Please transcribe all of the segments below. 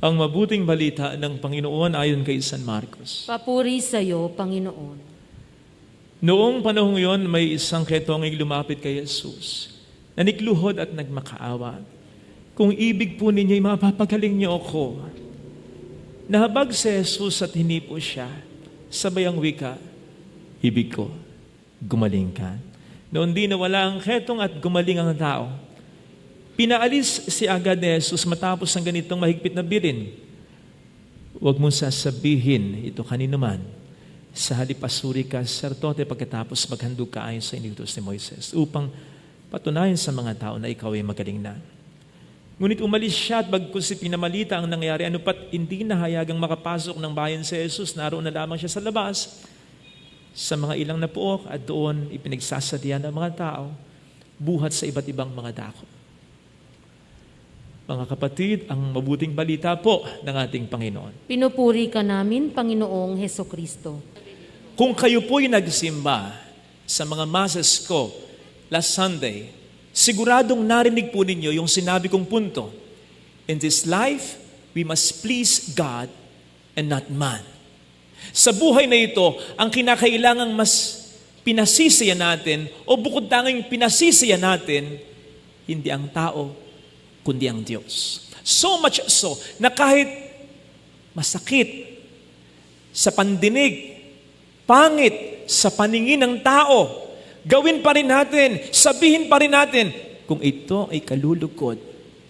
Ang mabuting balita ng Panginoon ayon kay San Marcos. Papuri sa iyo, Panginoon. Noong panahong yon, may isang ketonging lumapit kay Jesus. Nanikluhod at nagmakaawa. Kung ibig po ninyo'y mapapagaling niyo ako. Nahabag si Jesus at hinipo siya. Sabay ang wika, ibig ko, gumaling ka. Noon di nawala ang ketong at gumaling ang tao. Pinaalis si agad ni Jesus matapos ang ganitong mahigpit na birin. Huwag mong sasabihin ito kanino man. Sa halipasuri ka, sertote pagkatapos maghandog ka ayon sa inutos ni Moises upang patunayan sa mga tao na ikaw ay magaling na. Ngunit umalis siya at bagkus si pinamalita ang nangyari, ano pat hindi nahayagang makapasok ng bayan si Jesus, naroon na lamang siya sa labas, sa mga ilang napuok at doon ipinagsasadya ng mga tao, buhat sa iba't ibang mga dako. Mga kapatid, ang mabuting balita po ng ating Panginoon. Pinupuri ka namin, Panginoong Heso Kristo. Kung kayo po'y nagsimba sa mga masses ko last Sunday, siguradong narinig po ninyo yung sinabi kong punto. In this life, we must please God and not man. Sa buhay na ito, ang kinakailangang mas pinasisiya natin o bukod tanging pinasisiya natin, hindi ang tao, kundi ang Diyos. So much so na kahit masakit sa pandinig, pangit sa paningin ng tao, gawin pa rin natin, sabihin pa rin natin, kung ito ay kalulugod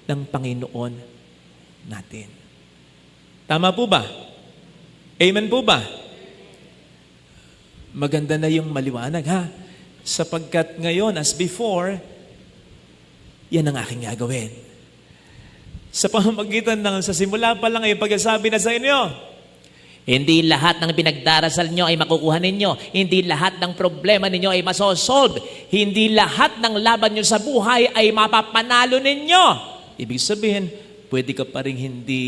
ng Panginoon natin. Tama po ba? Amen po ba? Maganda na yung maliwanag ha. Sapagkat ngayon, as before, yan ang aking gagawin. Sa pamamagitan ng sa simula pa lang ay pagkasabi na sa inyo, Hindi lahat ng pinagdarasal nyo ay makukuha ninyo. Hindi lahat ng problema ninyo ay masosolve. Hindi lahat ng laban nyo sa buhay ay mapapanalo ninyo. Ibig sabihin, pwede ka pa rin hindi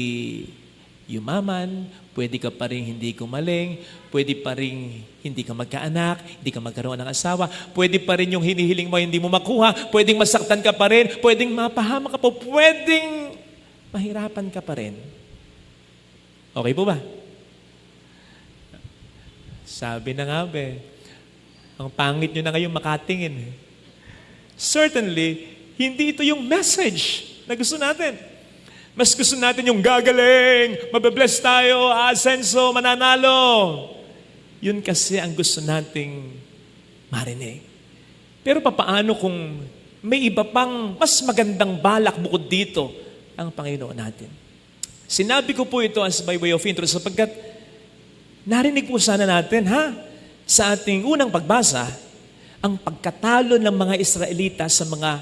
yumaman, pwede ka pa rin hindi kumaling, pwede pa rin hindi ka magkaanak, hindi ka magkaroon ng asawa, pwede pa rin yung hinihiling mo hindi mo makuha, pwedeng masaktan ka pa rin, pwedeng mapahama ka po, pwedeng mahirapan ka pa rin. Okay po ba? Sabi na nga be, ang pangit nyo na ngayon makatingin. Certainly, hindi ito yung message na gusto natin. Mas gusto natin yung gagaling, mababless tayo, asenso, mananalo. Yun kasi ang gusto nating marinig. Pero papaano kung may iba pang mas magandang balak bukod dito ang Panginoon natin? Sinabi ko po ito as by way of intro sapagkat narinig po sana natin, ha? Sa ating unang pagbasa, ang pagkatalo ng mga Israelita sa mga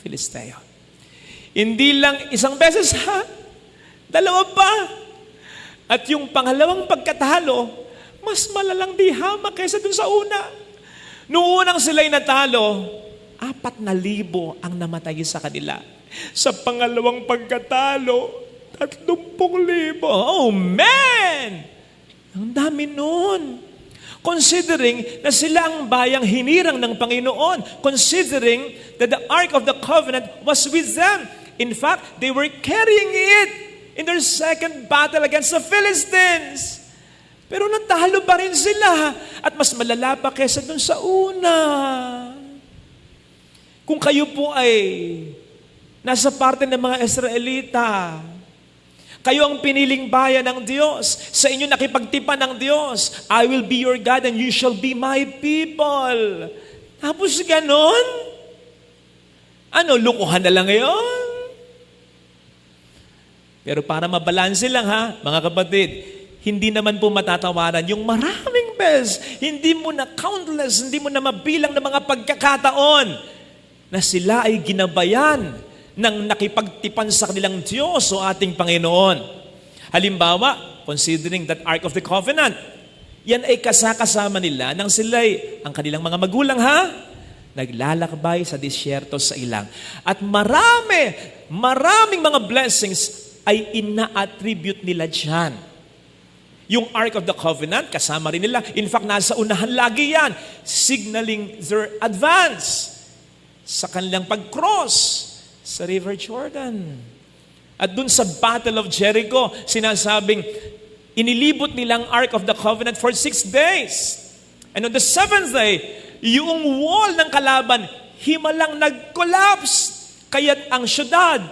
Filisteo. Hindi lang isang beses ha, dalawa pa. At yung pangalawang pagkatalo, mas malalang di hama kaysa dun sa una. Noong unang sila'y natalo, apat na libo ang namatay sa kanila. Sa pangalawang pagkatalo, tatlumpong libo. Oh man! Ang dami nun. Considering na sila ang bayang hinirang ng Panginoon. Considering that the Ark of the Covenant was with them. In fact, they were carrying it in their second battle against the Philistines. Pero natalo pa rin sila at mas malala pa kesa dun sa una. Kung kayo po ay nasa parte ng mga Israelita, kayo ang piniling bayan ng Diyos. Sa inyo nakipagtipan ng Diyos. I will be your God and you shall be my people. Tapos ganon? Ano, lukuhan na lang ngayon? Pero para mabalanse lang ha, mga kapatid, hindi naman po matatawaran yung maraming beses, hindi mo na countless, hindi mo na mabilang ng mga pagkakataon na sila ay ginabayan ng nakipagtipan sa kanilang Diyos o ating Panginoon. Halimbawa, considering that Ark of the Covenant, yan ay kasakasama nila nang sila'y ang kanilang mga magulang ha, naglalakbay sa disyerto sa ilang. At marami, maraming mga blessings ay ina-attribute nila dyan. Yung Ark of the Covenant, kasama rin nila. In fact, nasa unahan lagi yan, signaling their advance sa kanilang pag-cross sa River Jordan. At dun sa Battle of Jericho, sinasabing, inilibot nilang Ark of the Covenant for six days. And on the seventh day, yung wall ng kalaban, himalang nag-collapse. Kaya't ang syudad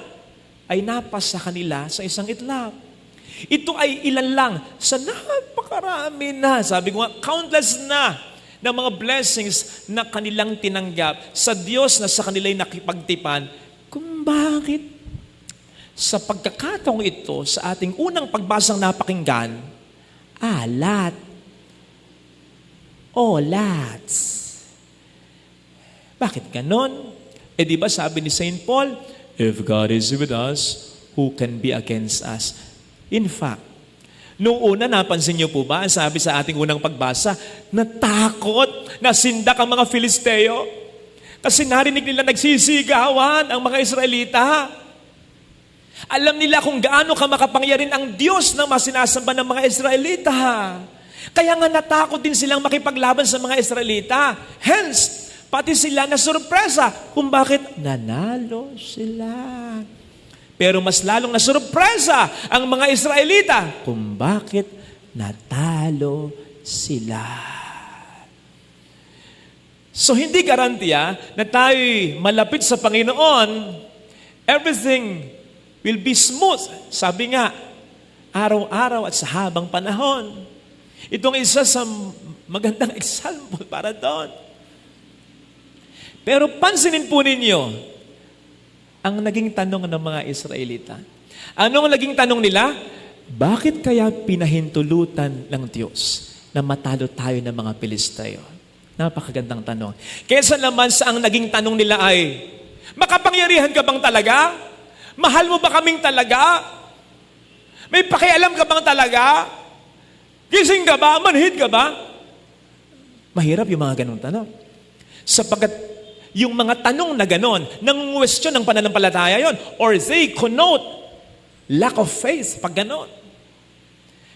ay napasa kanila sa isang itlap. Ito ay ilan lang sa napakarami na, sabi ko nga, countless na ng mga blessings na kanilang tinanggap sa Diyos na sa kanila'y nakipagtipan bakit sa pagkakataong ito, sa ating unang pagbasang napakinggan, alat, olats. Bakit ganon? Eh di ba sabi ni St. Paul, If God is with us, who can be against us? In fact, Noong una, napansin niyo po ba, sabi sa ating unang pagbasa, natakot, nasindak ang mga Filisteo. Kasi narinig nila nagsisigawan ang mga Israelita. Alam nila kung gaano ka makapangyarihan ang Diyos na masinasamba ng mga Israelita. Kaya nga natakot din silang makipaglaban sa mga Israelita. Hence, pati sila na sorpresa kung bakit nanalo sila. Pero mas lalong na sorpresa ang mga Israelita kung bakit natalo sila. So hindi garantiya na tayo'y malapit sa Panginoon, everything will be smooth. Sabi nga, araw-araw at sa habang panahon. Itong isa sa magandang example para doon. Pero pansinin po ninyo, ang naging tanong ng mga Israelita. Anong naging tanong nila? Bakit kaya pinahintulutan ng Diyos na matalo tayo ng mga Pilisteo? Napakagandang tanong. Kesa naman sa ang naging tanong nila ay, makapangyarihan ka bang talaga? Mahal mo ba kaming talaga? May pakialam ka bang talaga? Gising ka ba? Manhid ka ba? Mahirap yung mga ganong tanong. Sapagkat yung mga tanong na ganon, nangungwestiyon ng pananampalataya yon or they connote lack of faith pag ganon.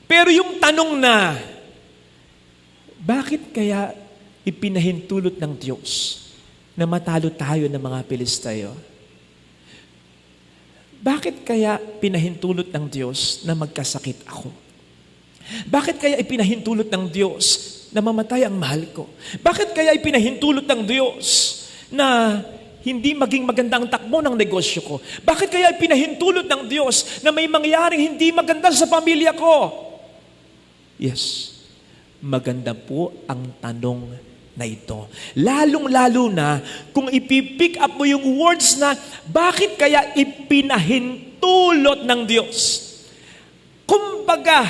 Pero yung tanong na, bakit kaya ipinahintulot ng Diyos na matalo tayo ng mga Pilisteo? Bakit kaya pinahintulot ng Diyos na magkasakit ako? Bakit kaya ipinahintulot ng Diyos na mamatay ang mahal ko? Bakit kaya ipinahintulot ng Diyos na hindi maging maganda ang takbo ng negosyo ko? Bakit kaya pinahintulot ng Diyos na may mangyaring hindi maganda sa pamilya ko? Yes, maganda po ang tanong na ito. Lalong-lalo na kung ipipick up mo yung words na bakit kaya ipinahintulot ng Diyos? Kumbaga,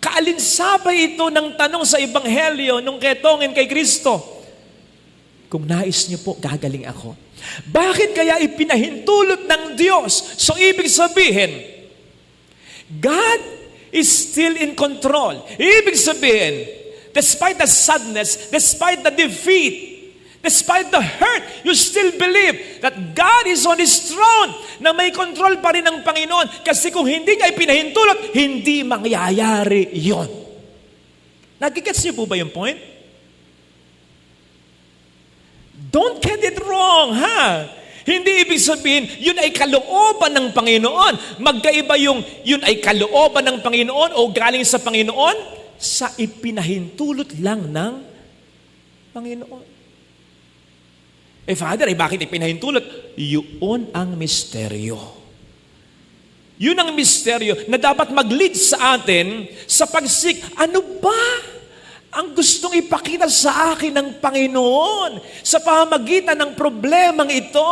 kaalinsabay ito ng tanong sa Ebanghelyo nung ketongin kay Kristo. Kung nais niyo po, gagaling ako. Bakit kaya ipinahintulot ng Diyos? So ibig sabihin, God is still in control. Ibig sabihin, despite the sadness, despite the defeat, despite the hurt, you still believe that God is on His throne, na may control pa rin ng Panginoon. Kasi kung hindi niya ipinahintulot, hindi mangyayari yon. Nagigets niyo po ba yung point? Don't get it wrong, ha? Hindi ibig sabihin, yun ay kalooban ng Panginoon. Magkaiba yung yun ay kalooban ng Panginoon o galing sa Panginoon sa ipinahintulot lang ng Panginoon. Eh, Father, eh, bakit ipinahintulot? Yun ang misteryo. Yun ang misteryo na dapat mag-lead sa atin sa pagsik. Ano ba ang gustong ipakita sa akin ng Panginoon sa pamamagitan ng problemang ito?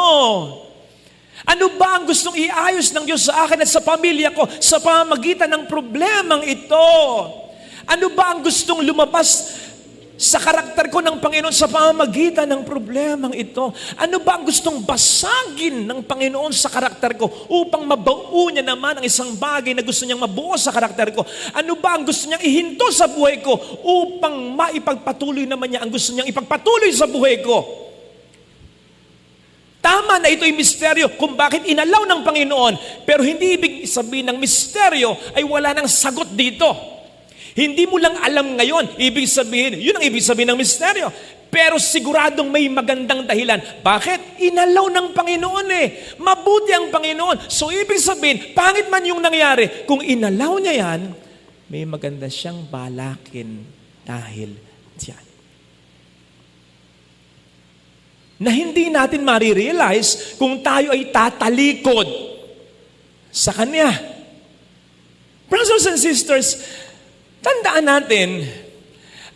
Ano ba ang gustong iayos ng Diyos sa akin at sa pamilya ko sa pamamagitan ng problemang ito? Ano ba ang gustong lumabas sa karakter ko ng Panginoon sa pamamagitan ng problemang ito? Ano ba ang gustong basagin ng Panginoon sa karakter ko upang mabuo niya naman ang isang bagay na gusto niyang mabuo sa karakter ko? Ano ba ang gusto niyang ihinto sa buhay ko upang maipagpatuloy naman niya ang gusto niyang ipagpatuloy sa buhay ko? Tama na ito'y misteryo kung bakit inalaw ng Panginoon. Pero hindi ibig sabihin ng misteryo ay wala nang sagot dito. Hindi mo lang alam ngayon, ibig sabihin, yun ang ibig sabihin ng misteryo. Pero siguradong may magandang dahilan. Bakit? Inalaw ng Panginoon eh. Mabuti ang Panginoon. So ibig sabihin, pangit man yung nangyari, kung inalaw niya yan, may maganda siyang balakin dahil diyan. Na hindi natin marirealize kung tayo ay tatalikod sa Kanya. Brothers and sisters, tandaan natin,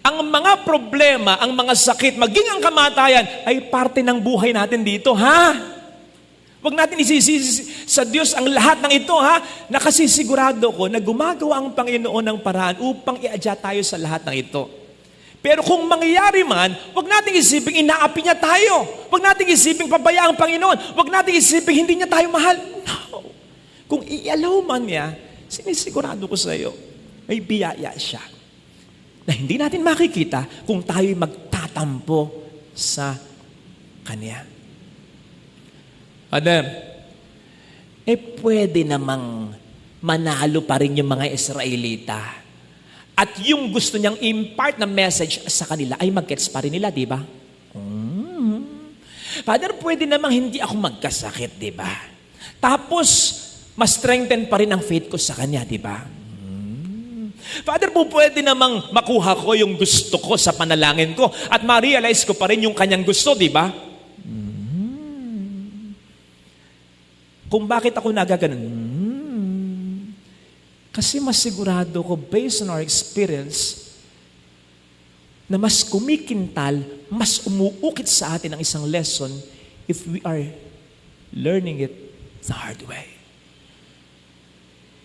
ang mga problema, ang mga sakit, maging ang kamatayan, ay parte ng buhay natin dito, ha? Huwag natin isisisi sa Diyos ang lahat ng ito, ha? Nakasisigurado ko na gumagawa ang Panginoon ng paraan upang i-adjust tayo sa lahat ng ito. Pero kung mangyayari man, huwag nating isiping inaapi niya tayo. Huwag nating isiping pabaya ang Panginoon. Huwag nating isiping hindi niya tayo mahal. No. Kung ialaw man niya, sinisigurado ko sa iyo, may biyaya siya na hindi natin makikita kung tayo'y magtatampo sa Kanya. Father, Eh pwede namang manalo pa rin yung mga Israelita. at yung gusto niyang impart na message sa kanila ay mag-gets pa rin nila, di ba? Father, pwede namang hindi ako magkasakit, di ba? Tapos, mas strengthen pa rin ang faith ko sa Kanya, di ba? Father, po pwede namang makuha ko yung gusto ko sa panalangin ko at ma-realize ko pa rin yung kanyang gusto, di ba? Kung bakit ako nagaganon? Hmm. Kasi mas sigurado ko, based on our experience, na mas kumikintal, mas umuukit sa atin ang isang lesson if we are learning it the hard way.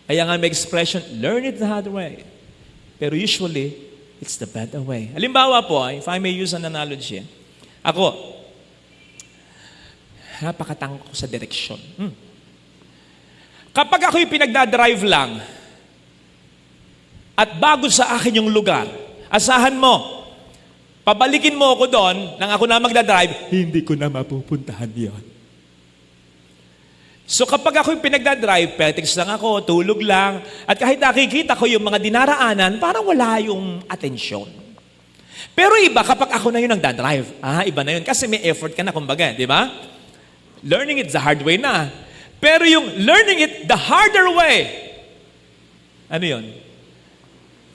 Kaya nga may expression, learn it the hard way. Pero usually, it's the better way. Halimbawa po, if I may use an analogy, ako, napakatangko ko sa direksyon. Hmm. Kapag ako'y pinagdadrive lang, at bago sa akin yung lugar, asahan mo, pabalikin mo ako doon, nang ako na magdadrive, hindi ko na mapupuntahan yon. So kapag ako'y pinagdadrive, petics lang ako, tulog lang, at kahit nakikita ko yung mga dinaraanan, parang wala yung atensyon. Pero iba kapag ako na yung nagdadrive. Ah, iba na yun. Kasi may effort ka na, kumbaga, di ba? Learning it the hard way na. Pero yung learning it the harder way, ano yun?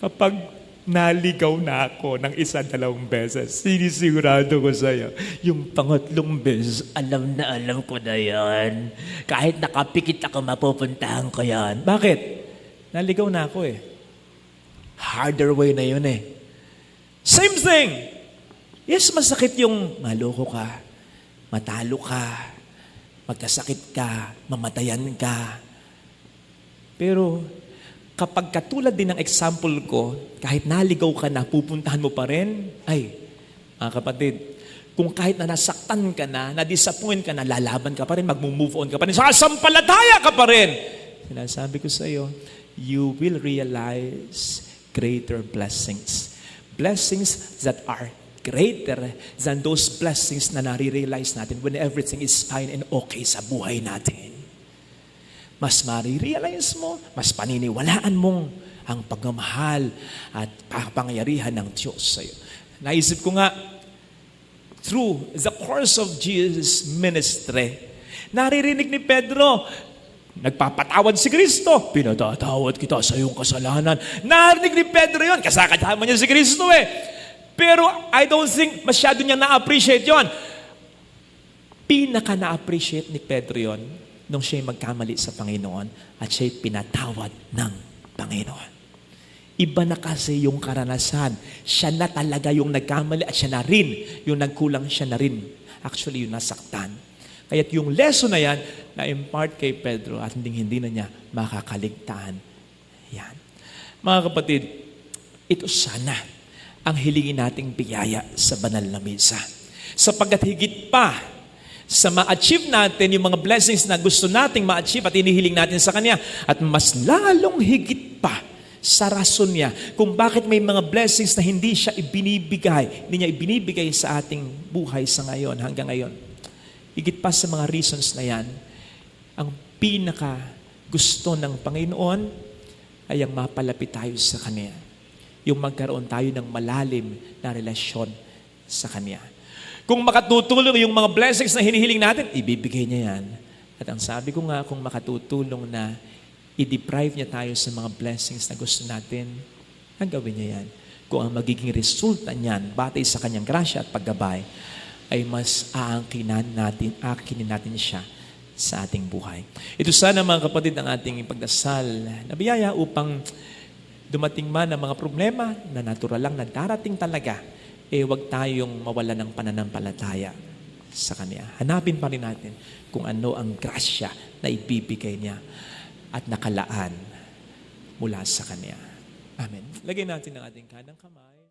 Kapag naligaw na ako ng isa, dalawang beses, sinisigurado ko sa'yo, yung pangatlong beses, Alam na alam ko na yan. Kahit nakapikit ako, mapupuntahan ko yan. Bakit? Naligaw na ako eh. Harder way na yun eh. Same thing. Yes, masakit yung maloko ka, matalo ka, magkasakit ka, mamatayan ka. Pero kapag katulad din ng example ko, kahit naligaw ka na, pupuntahan mo pa rin, ay, mga kapatid, kung kahit na nasaktan ka na, na-disappoint ka na, lalaban ka pa rin, mag-move on ka pa rin, sasampalataya ka pa rin. Sinasabi ko sa iyo, you will realize greater blessings. Blessings that are greater than those blessings na nare-realize natin when everything is fine and okay sa buhay natin. Mas marirealize mo, mas paniniwalaan mong ang pagmamahal at pangyarihan ng Diyos sa iyo. Naisip ko nga, through the course of Jesus' ministry, naririnig ni Pedro, nagpapatawad si Kristo, pinatatawad kita sa iyong kasalanan. Narinig ni Pedro yon, kasakasama niya si Kristo eh. Pero I don't think masyado niya na-appreciate yon. Pinaka na-appreciate ni Pedro yon nung siya'y magkamali sa Panginoon at siya'y pinatawad ng Panginoon. Iba na kasi yung karanasan. Siya na talaga yung nagkamali at siya na rin yung nagkulang siya na rin. Actually, yung nasaktan. Kaya yung lesson na yan, na-impart kay Pedro at hindi, hindi na niya makakaligtaan. Yan. Mga kapatid, ito sana ang hilingin nating biyaya sa banal na misa. Sapagkat higit pa sa ma-achieve natin yung mga blessings na gusto nating ma-achieve at inihiling natin sa Kanya. At mas lalong higit pa sa rason niya kung bakit may mga blessings na hindi siya ibinibigay, hindi niya ibinibigay sa ating buhay sa ngayon, hanggang ngayon. Higit pa sa mga reasons na yan, ang pinaka gusto ng Panginoon ay ang mapalapit tayo sa Kanya. Yung magkaroon tayo ng malalim na relasyon sa Kanya. Kung makatutulong yung mga blessings na hinihiling natin, ibibigay niya yan. At ang sabi ko nga, kung makatutulong na i-deprive niya tayo sa mga blessings na gusto natin, ang gawin niya yan. Kung ang magiging resulta niyan, batay sa kanyang grasya at paggabay, ay mas aangkinan natin, aakinin natin siya sa ating buhay. Ito sana mga kapatid ang ating pagdasal na biyaya upang dumating man ang mga problema na natural lang na darating talaga, eh wag tayong mawala ng pananampalataya sa Kanya. Hanapin pa rin natin kung ano ang grasya na ibibigay niya at nakalaan mula sa Kanya. Amen. Lagay natin ang ating kanang kamay.